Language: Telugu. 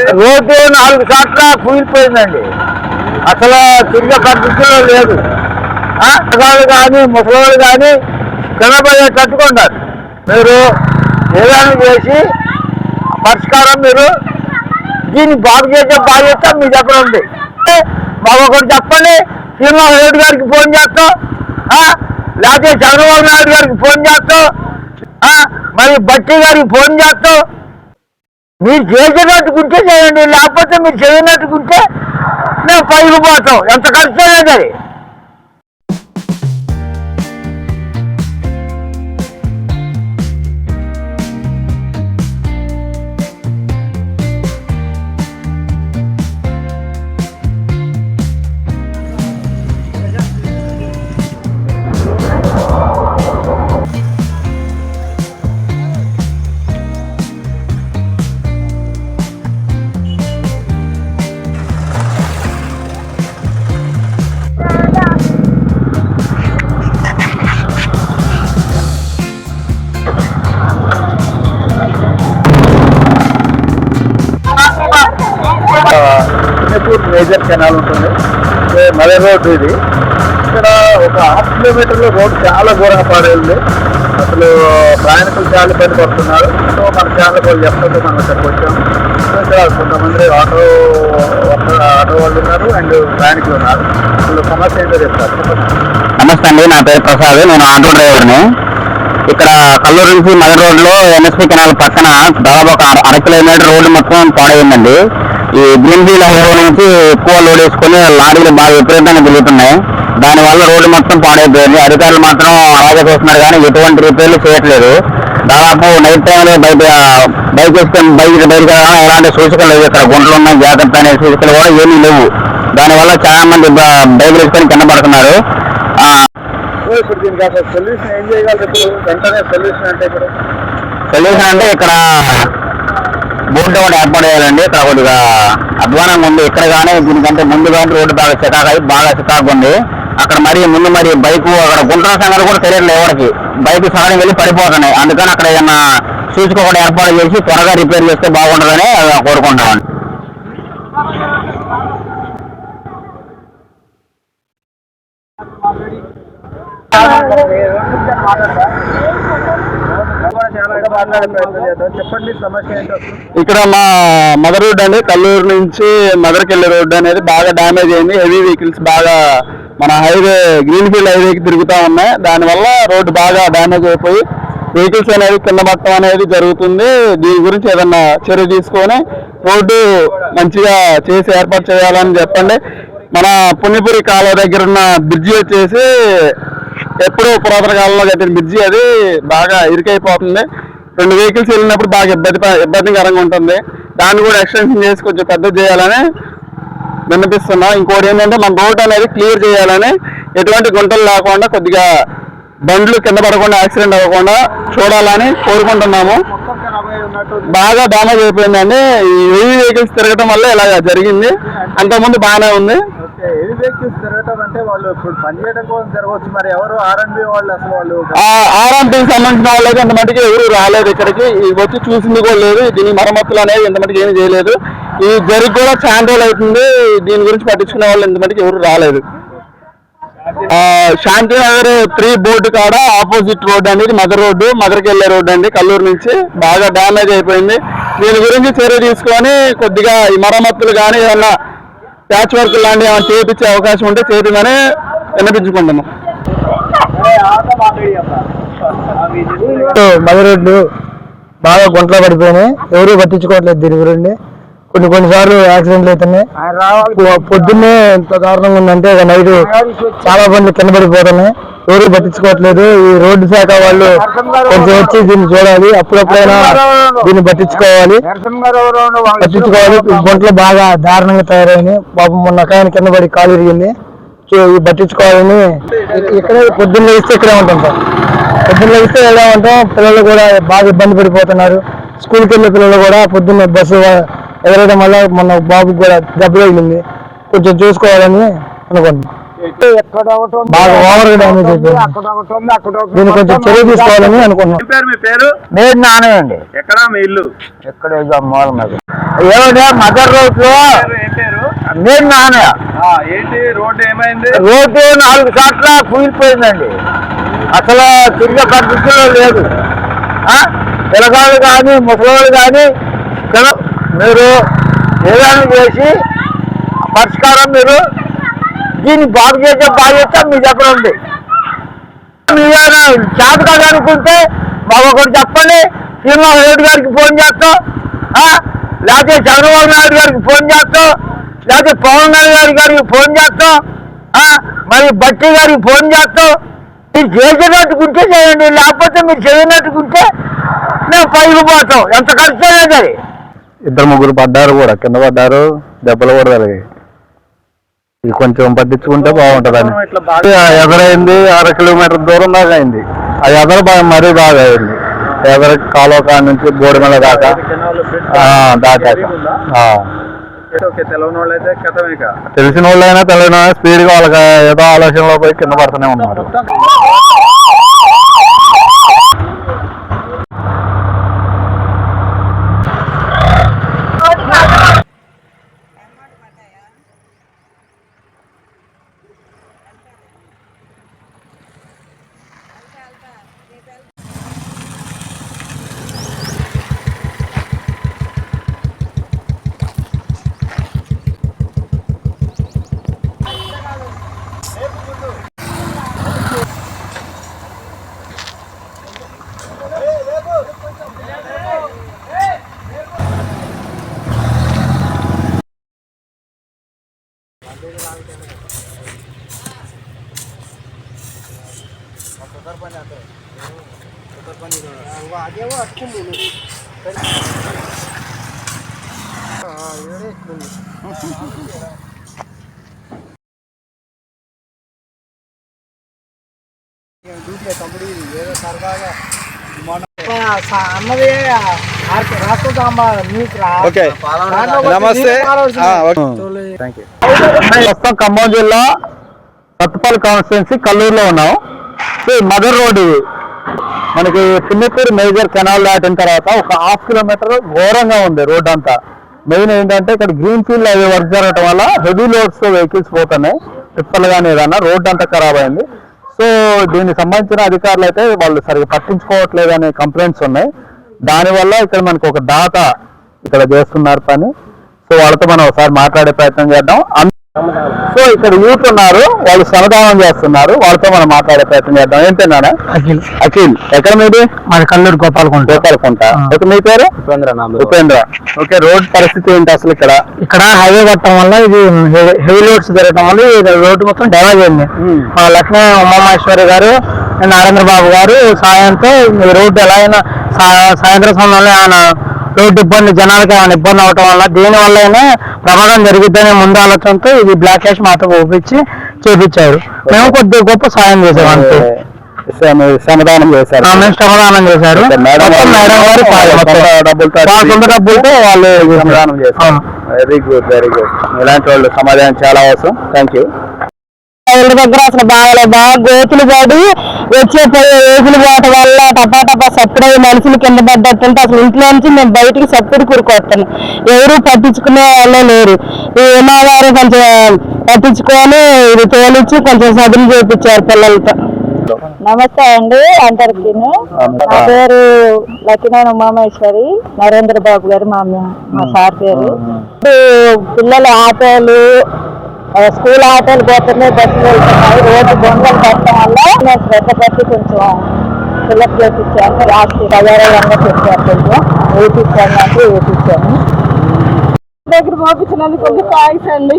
రోడ్డు నాలుగు చోట్ల కూలిపోయిందండి. అసలు తిరిగే పరిస్థితుల్లో లేదు. ఆ, పిల్లలు కానీ ముసలివాళ్ళు కానీ కిందపడే కట్టుకున్నారు మీరు ఏదైనా చేసి పరిష్కారం మీరు దీన్ని బాగు చేసే బాధ్యత మీ దగ్గర ఉంది. మాకొకటి చెప్పండి. శ్రీనివాస రెడ్డి గారికి ఫోన్ చేస్తాం. లేకపోతే చంద్రబాబు నాయుడు గారికి ఫోన్ చేస్తాం. మరి బట్టి గారికి ఫోన్ చేస్తాం. మీరు చేసినట్టుకుంటే చేయండి లేకపోతే మీరు చేయనట్టుకుంటే మేము పైకి పోతాం ఎంత ఖర్చు అయినా మేజర్ కెనాల్ ఉంటుంది. మదర్ రోడ్ ఇది. ఇక్కడ ఒక హాఫ్ కిలోమీటర్లో రోడ్డు చాలా ఘోరంగా పాడైంది అసలు ప్రయాణికులు చాలా ఇబ్బంది పడుతున్నారు. సో మన ఛానల్ వాళ్ళు చెప్తుంటే మనం ఇక్కడికి వచ్చాము సో ఇక్కడ కొంతమంది ఆటో ఆటో వాళ్ళు ఉన్నారు అండ్ ప్రయాణికులు ఉన్నారు. వాళ్ళు సమస్య ఏంటో చెప్తారు. నమస్తే అండి నా పేరు ప్రసాద్. నేను ఆటో డ్రైవర్ని. ఇక్కడ కల్లూరు నుంచి మదర్ రోడ్లో ఎన్ఎస్పి కెనాల్ పక్కన దాదాపు ఒక అర- కిలోమీటర్ రోడ్డు మొత్తం పాడైందండి. ఈ గ్రీన్ ఫీల్డ్ హైవే నుంచి ఎక్కువ లోడ్ వేసుకుని లారీలు బాగా విపరీతంగా తిరుగుతున్నాయి. దానివల్ల రోడ్డు మొత్తం పాడైపోయింది. అధికారులు మాత్రం అలాగే చేస్తున్నారు కానీ ఎటువంటి రిపేర్లు చేయట్లేదు. దాదాపు నైట్ టైంలో బయట బైక్ వేసుకొని బైక్ బయట ఎలాంటి సూచికలు లేవు. ఇక్కడ గుంటలు ఉన్నాయి జాగ్రత్త అనే సూచికలు కూడా ఏమీ లేవు. దానివల్ల చాలా మంది బైక్ వేసుకొని కింద పడుతున్నారు. ఇప్పుడు దీనికి అసలు సొల్యూషన్ ఏం చేయగలరు ఇప్పుడు? వెంటనే సొల్యూషన్ అంటే ఇక్కడ సొల్యూషన్ అంటే ఇక్కడ బోర్డు ఒకటి ఏర్పాటు చేయాలండి. ఇక్కడ కొద్దిగా అధ్వానంగా ఉంది. ఇక్కడ కానీ దీనికంటే ముందు కానీ రోడ్డు బాగా చికాకు అయి బాగా చికాకు ఉంది. అక్కడ మరి ముందు మరి బైక్ అక్కడ గుంటల సంగతి కూడా తెలియట్లేదు ఎవరికి. బైక్ సగం వెళ్ళి పడిపోతున్నాయి. అందుకని అక్కడ ఏదన్నా సూచిక ఒకటి ఏర్పాటు చేసి త్వరగా రిపేర్ చేస్తే బాగుంటుందని కోరుకుంటామండి చెప్పండి సమస్య ఏంటో ఇక్కడ మా మదర్ రోడ్ అండి కల్లూరు నుంచి మదర్కి వెళ్ళే రోడ్డు అనేది బాగా డ్యామేజ్ అయింది. హెవీ వెహికల్స్ బాగా మన హైవే గ్రీన్ ఫీల్డ్ హైవేకి తిరుగుతూ ఉన్నాయి. దానివల్ల రోడ్డు బాగా డ్యామేజ్ అయిపోయి వెహికల్స్ అనేది కింద పట్టడం అనేది జరుగుతుంది. దీని గురించి ఏదన్నా చర్య తీసుకొని రోడ్డు మంచిగా చేసి ఏర్పాటు చేయాలని చెప్పండి. మన పుణ్యపురి కాలువ దగ్గర ఉన్న బ్రిడ్జి వచ్చేసి ఎప్పుడో పురాతన కాలంలో కట్టిన బ్రిడ్జి అది బాగా ఇరుకైపోతుంది. రెండు వెహికల్స్ వెళ్ళినప్పుడు బాగా ఇబ్బంది ఇబ్బందికరంగా ఉంటుంది. దాన్ని కూడా ఎక్స్టెన్షన్ చేసి కొంచెం పెద్ద చేయాలని విన్నపిస్తున్నా. ఇంకోటి ఏంటంటే మన రోడ్ అనేది క్లియర్ చేయాలని ఎటువంటి గుంటలు లేకుండా కొద్దిగా బండ్లు కింద పడకుండా యాక్సిడెంట్ అవ్వకుండా చూడాలని కోరుకుంటున్నాము. బాగా డ్యామేజ్ అయిపోయిందండి. ఈ వెహికల్స్ తిరగటం వల్ల ఇలా జరిగింది. అంతకుముందు బాగానే ఉంది. హెవీ వెహికల్స్ తిరగటం అంటే వాళ్ళు ఇప్పుడు పని చేయడం కోసం తిరగవచ్చు మరి ఎవరు ఆర్ఎన్బి వాళ్ళు అసలు వాళ్ళు? ఆర్ఎంపీకి సంబంధించిన వాళ్ళు అయితే మటుకు ఎవరు రాలేదు ఇక్కడికి. వచ్చి చూసింది కూడా లేదు దీని మరమ్మతులు అనేది ఇంత ఏమి చేయలేదు. ఈ జరిగి కూడా చాలా రోజులు అవుతుంది దీని గురించి పట్టించుకునే వాళ్ళు ఇంత మటుకు ఎవరు రాలేదు. శాంతి శాంతినగర్ త్రీ బోర్డు కాడ ఆపోజిట్ రోడ్ అనేది మదర్ రోడ్డు మదర్కి వెళ్ళే రోడ్డు అండి కల్లూరు నుంచి. బాగా డ్యామేజ్ అయిపోయింది. దీని గురించి చర్య తీసుకొని కొద్దిగా ఈ మరమ్మతులు కానీ ఏమన్నా ప్యాచ్ వర్క్ లాంటివి ఏమైనా చేయించే అవకాశం ఉంటే చేపిందని వినిపించుకుంటున్నాం మదర్ రోడ్లు బాగా గుంటలో పడిపోయినాయి. ఎవరు పట్టించుకోవట్లేదు దీని గురించి. కొన్ని కొన్నిసార్లు యాక్సిడెంట్లు అవుతున్నాయి పొద్దున్నే ఎంత దారుణంగా ఉందంటే నైట్ చాలా బండ్లు కింద పడిపోతున్నాయి. ఎవరు పట్టించుకోవట్లేదు. ఈ రోడ్డు శాఖ వాళ్ళు కొంచెం వచ్చి దీన్ని చూడాలి. అప్పుడప్పుడైనా దీన్ని పట్టించుకోవాలి. పట్టించుకోవాలి. ఈ గుంటలు బాగా దారుణంగా తయారైనాయి పాపం మొన్న ఒక ఆయన కింద పడి కాలు ఇరిగింది. పట్టించుకోవాలని ఇక్కడే పొద్దున్న లేస్తే ఇక్కడే ఉంటాం సార్. పొద్దున్న లేస్తే ఎలా ఉంటాం? పిల్లలు కూడా బాగా ఇబ్బంది పడిపోతున్నారు. స్కూల్కి వెళ్ళే పిల్లలు కూడా పొద్దున్న బస్సు ఎగరడం వల్ల మొన్న బాబుకి కూడా దెబ్బ తగిలింది. కొంచెం చూసుకోవాలని అనుకుంటున్నాం. ఎక్కడ ఒకటి బాగా అయిపోయింది. అక్కడ ఒకటి ఉంది అక్కడ ఒకటి దీన్ని కొంచెం ఉంది. చర్య తీసుకోవాలని అనుకుంటున్నాం. ఏం పేరు? మీ పేరు? నేను నానేయండి ఎక్కడ? మీ ఇల్లు? ఇక్కడ ఇదో మూల మీద. ఏమంటే మదర్ రోడ్లో పేరు? ఏం పేరు? నేను నానే. ఆ, ఏంటి? రోడ్డు ఏమైంది? రోడ్డు నాలుగు చోట్ల కూలిపోయిందండి. అసలు తిరిగే పరిస్థితిలో లేదు. ఆ? పిల్లగాళ్ళు కానీ ముసలివాళ్ళు కానీ ఇక్కడ మీరు ఏదైనా చేసి పరిష్కారం మీరు దీన్ని బాగు చేసే బాధ్యత మీ దగ్గర ఉంది. మీరు చేత కాదు మాకు ఒకటి చెప్పండి శ్రీనివాస రెడ్డి గారికి ఫోన్ చేస్తాం లేకపోతే చంద్రబాబు నాయుడు గారికి ఫోన్ చేస్తాం లేకపోతే పవన్ కళ్యాణ్ గారికి ఫోన్ చేస్తాం మరి బట్టి గారికి ఫోన్ చేస్తాం మీరు చేసినట్టుకుంటే చేయండి లేకపోతే మీరు చేయనట్టుకుంటే మేము పైకి పోతాం. ఎంత ఖర్చు అయినా సరే ఇద్దరు ముగ్గురు పడ్డారు కూడా కింద పడ్డారు దెబ్బలు కూడా తగిలాయి ఇది కొంచెం పట్టించుకుంటే బాగుంటదని. ఎదరైంది అర కిలోమీటర్ దూరం దాకా అయింది. ఆ ఎదర బాగా మరీ బాగా అయింది. ఎదర కాలువ కాడ నుంచి బోడిమల దాకా. ఇక తెలిసిన వాళ్ళైనా తెలియని స్పీడ్గా వాళ్ళకి ఏదో ఆలోచనలో పోయి కింద పడుతూనే ఉన్నారు. నీకు రా ఓకే నమస్తే ప్రస్తుతం ఖమ్మం జిల్లా సత్తుపల్లి కాన్స్టిట్యున్సీ కల్లూరులో ఉన్నాం ఈ మదర్ రోడ్ ఇది మనకి పిన్నెత్తూరు మేజర్ కెనాల్ దాటిన తర్వాత ఒక హాఫ్ కిలోమీటర్ ఘోరంగా ఉంది రోడ్ అంతా. మెయిన్ ఏంటంటే ఇక్కడ గ్రీన్ ఫీల్డ్ అవి వర్క్ జరగడం వల్ల హెవీ లోడ్స్ వెహికల్స్ పోతున్నాయి. ట్రిప్పలు కానీ ఏదన్నా రోడ్ అంతా ఖరాబ్ అయింది. సో దీనికి సంబంధించిన అధికారులు అయితే వాళ్ళు సరిగ్గా పట్టించుకోవట్లేదు అనే కంప్లైంట్స్ ఉన్నాయి. దానివల్ల ఇక్కడ మనకు ఒక దాత ఇక్కడ చేస్తున్నారు పని. సో వాళ్ళతో మనం ఒకసారి మాట్లాడే ప్రయత్నం చేద్దాం. సో ఇక్కడ యూత్ ఉన్నారు వాళ్ళు శ్రమదానం చేస్తున్నారు వాళ్ళతో మనం మాట్లాడే ప్రయత్నం చేద్దాం. ఏంటన్నాడా అఖిల్. అఖిల్. ఎక్కడ మీది? మాది కల్లూరు గోపాలకుంట. గోపాలకుంట. ఓకే మీ పేరు? ఉపేంద్ర ఓకే రోడ్ పరిస్థితి ఏంటి అసలు ఇక్కడ? ఇక్కడ హైవే కట్టడం వల్ల ఇది హెవీ లోడ్స్ జరగడం వల్ల రోడ్డు మొత్తం డ్యామేజ్ అయింది. మా లక్ష్మీ ఉమామేశ్వరి గారు నరేంద్ర బాబు గారు సాయంతో ఈ రోడ్డు ఎలా అయినా సాయంత్రం సమయంలో ఆయన రోడ్డు ఇబ్బంది జనాలకి ఏమైనా ఇబ్బంది అవటం వల్ల దీని వల్ల అయినా ప్రమాదం జరుగుతుందనే ముందు ఆలోచనతో ఇది బ్లాక్ క్యాష్ మాతో ఒప్పించి చేపించారు. మేము కొద్దిగా గొప్ప సాయం చేసాం అంతే. శ్రమ- శ్రమదానం చేశారు. శ్రమదానం చేశారు. మేడం గారు. సొంత డబ్బులతో వాళ్ళ శ్రమదానం చేశారు. వెరీ గుడ్ వెరీ గుడ్ ఇలాంటి వాళ్ళు సమాధానం చాలా అవసరం. థ్యాంక్ యూ దగ్గర అసలు బాగా బాగా గోతులు పడి వచ్చే పోయే ఏగులు పోవటం వల్ల టపా టపా సప్పుడు మనుషులు కింద పడ్డట్టుంటే అసలు ఇంట్లో నుంచి మేము బయటికి సప్పుడు కూరుకొస్తున్నాం ఎవరు పట్టించుకునే వాళ్ళే లేరు. ఈ ఉమాగారు కొంచెం పట్టించుకొని ఇది తోలిచ్చి కొంచెం సదులు చేపించారు పిల్లలతో. నమస్తే అండి అందరికి. నా పేరు లక్ష్మీనారాయణ ఉమామేశ్వరి నరేంద్ర బాబు గారు మా మా సార్ పేరు. పిల్లల ఆటోలు స్కూల్ ఆటోలు పోతున్నాయి బస్సులు వెళ్తున్నాయి. రోజు బొందలు కట్టడం వల్ల నేను శ్రద్ధ పెట్టి కొంచెం ఫిల్అప్ ఇచ్చాను లాస్ట్ తయారయ్యంగా చెప్పారు కొంచెం వేపించాను అంటే వేపించాను దగ్గర పంపించినందుకు కొంచెం థ్యాంక్స్ అండి.